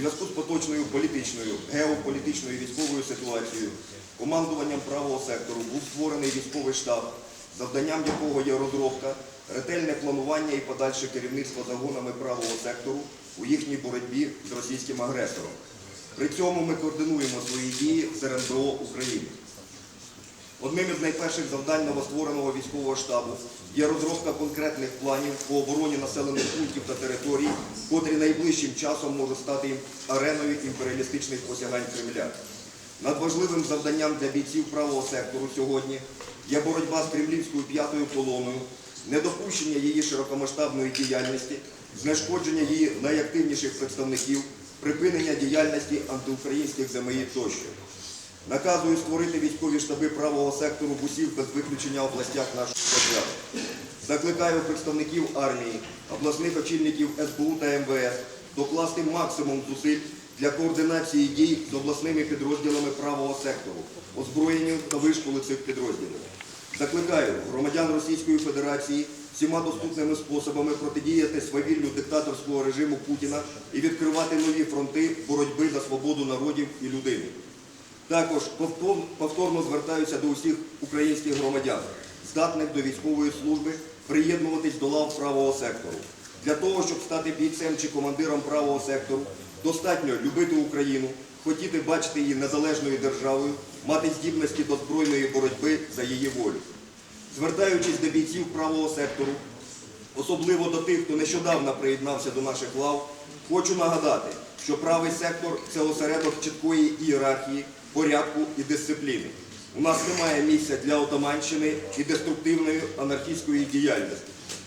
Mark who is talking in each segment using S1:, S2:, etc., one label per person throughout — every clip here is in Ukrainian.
S1: зв'язку з поточною політичною, геополітичною і військовою ситуацією, командуванням правого сектору був створений військовий штаб, завданням якого є розробка, ретельне планування і подальше керівництво загонами правого сектору у їхній боротьбі з російським агресором. При цьому ми координуємо свої дії з РНБО України. Одним із найперших завдань новоствореного військового штабу є розробка конкретних планів по обороні населених пунктів та територій, котрі найближчим часом можуть стати ареною імперіалістичних посягань Кремля. Надважливим завданням для бійців правого сектору сьогодні є боротьба з кремлівською п'ятою колоною, недопущення її широкомасштабної діяльності, знешкодження її найактивніших представників, припинення діяльності антиукраїнських ЗМІ тощо. Наказую створити військові штаби правого сектору в усіх без виключення областях нашої держави. Закликаю представників армії, обласних очільників СБУ та МВС докласти максимум зусиль для координації дій з обласними підрозділами правого сектору, озброєнню та вишколи цих підрозділів. Закликаю громадян Російської Федерації всіма доступними способами протидіяти свавіллю диктаторського режиму Путіна і відкривати нові фронти боротьби за свободу народів і людини. Також повторно звертаюся до усіх українських громадян, здатних до військової служби, приєднуватись до лав правого сектору. Для того, щоб стати бійцем чи командиром правого сектору, достатньо любити Україну, хотіти бачити її незалежною державою, мати здібності до збройної боротьби за її волю. Звертаючись до бійців правого сектору, особливо до тих, хто нещодавно приєднався до наших лав, хочу нагадати, що правий сектор це осередок чіткої ієрархії, порядку і дисципліни. У нас немає місця для отаманщини і деструктивної анархістської діяльності.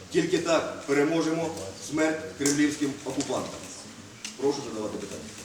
S1: Тільки так переможемо смерть кремлівським окупантам. Прошу задавати питання.